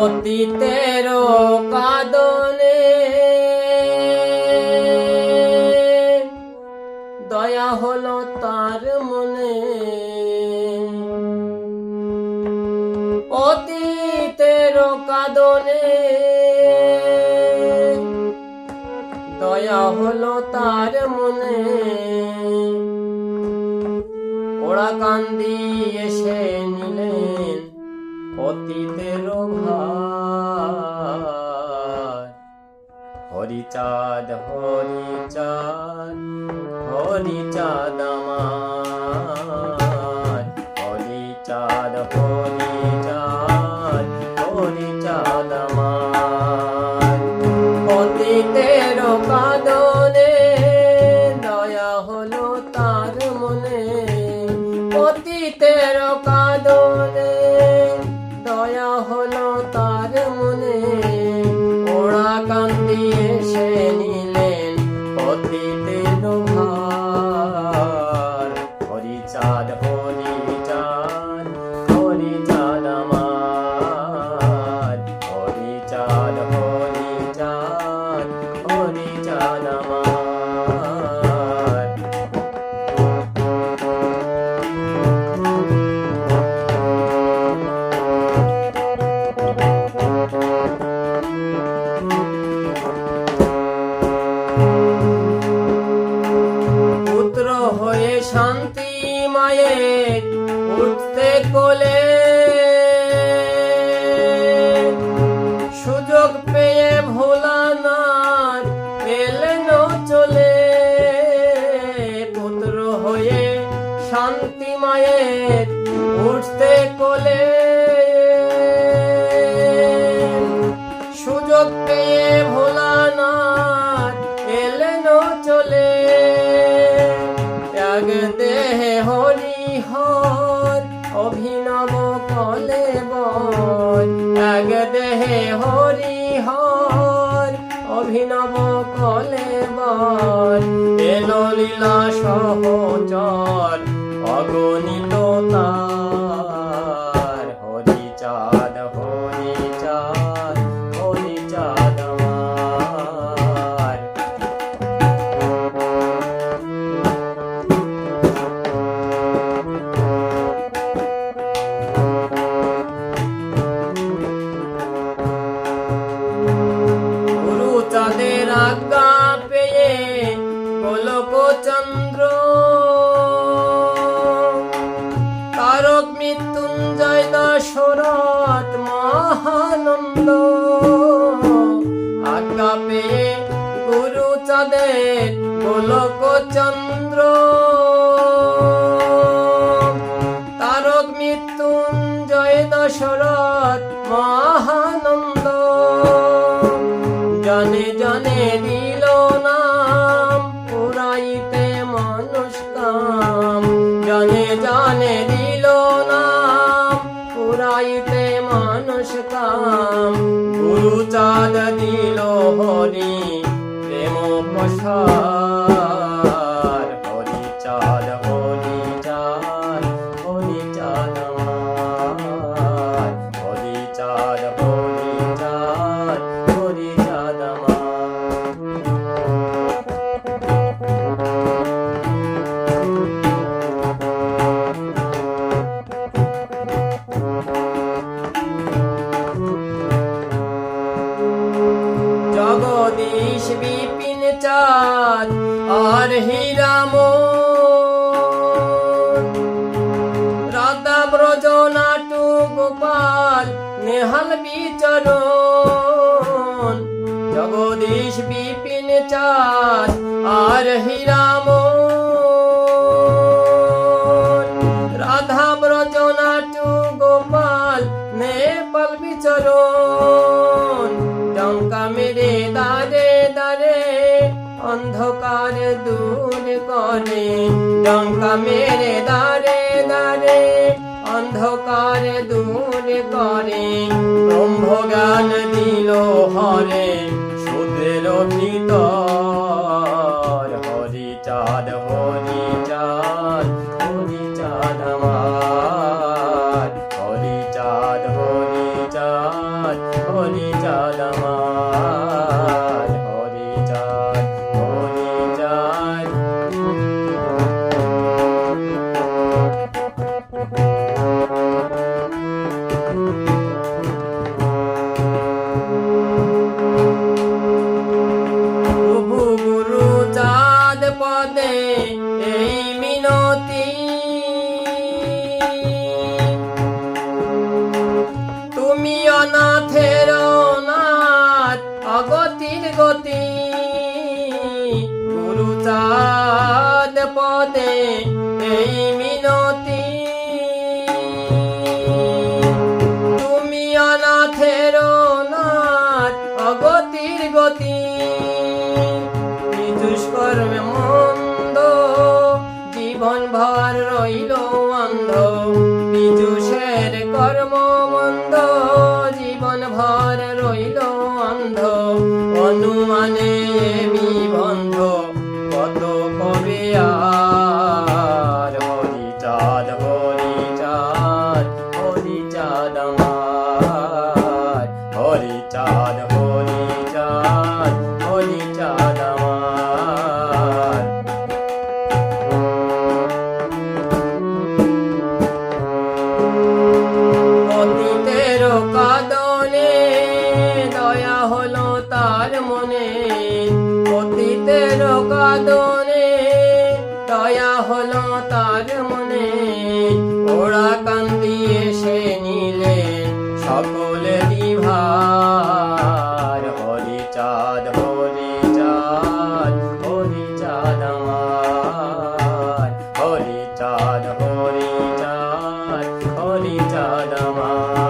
পতিতের কাদনে। দয়া হলো তার মনে। পতিতের কাদনে। দয়া হলো তার মনে। ওরা কান্দি এসে নিলেন। পতিতের ভার হরিচাঁদ হরিচাঁদ হরিচাঁদ আমার। হরিচাঁদ হরিচাঁদ আমার সুযোগ পেয়ে ভোলানাথ এলেন চলে। ত্যাগ দেহে হরি হর অভিনব কলে বন। ত্যাগ দেহে হর চাঁদের গোলক চন্দ্র তারক মৃত্যুঞ্জয় দশরথ মহানন্দ। জনে জনে দিল নাম, পুরাইতে মানুষ কাম জনে জনে দিল নাম, পুরাইতে মানুষ কাম গুরু চাঁদ দিল হরি প্রেম প্রসার জগদীশ বিপিন চাঁদ, আর হীরাম রাধা ব্রজ নাটু গোপাল, নেহাল বিচরণ। জগদীশ বিপিন চাঁদ, আর হীরাম রাধা ব্রজ নাটু গোপাল, নেপাল বিচরণ। করে ডঙ্কা মেরে দারে দারে অন্ধকারে দূরে করে ব্রহ্মজ্ঞান দিল হরে সুদের ভিতর এই মিনতি। তুমি অনাথের অনাথ, অগতির গতি। গুরু চাঁদ পদে এই মিনতি। তুমি অনাথের অনাথ, অগতির গতি। দুষ্কর্মে অনুমানে নিবন্ধ কত কবে আর? হরিচাঁদ হরিচাঁদ হরিচাঁদ আমার। হরিচাঁদ হরিচাঁদ কাদনে দয়া হলো তার মনে। ওরা কান্দি এসে নিলেন সকলে বিভার। হরিচাঁদ হরিচাঁদ হরিচাঁদ আমার। হরিচাঁদ হরিচাঁদ হরিচাঁদ আমার।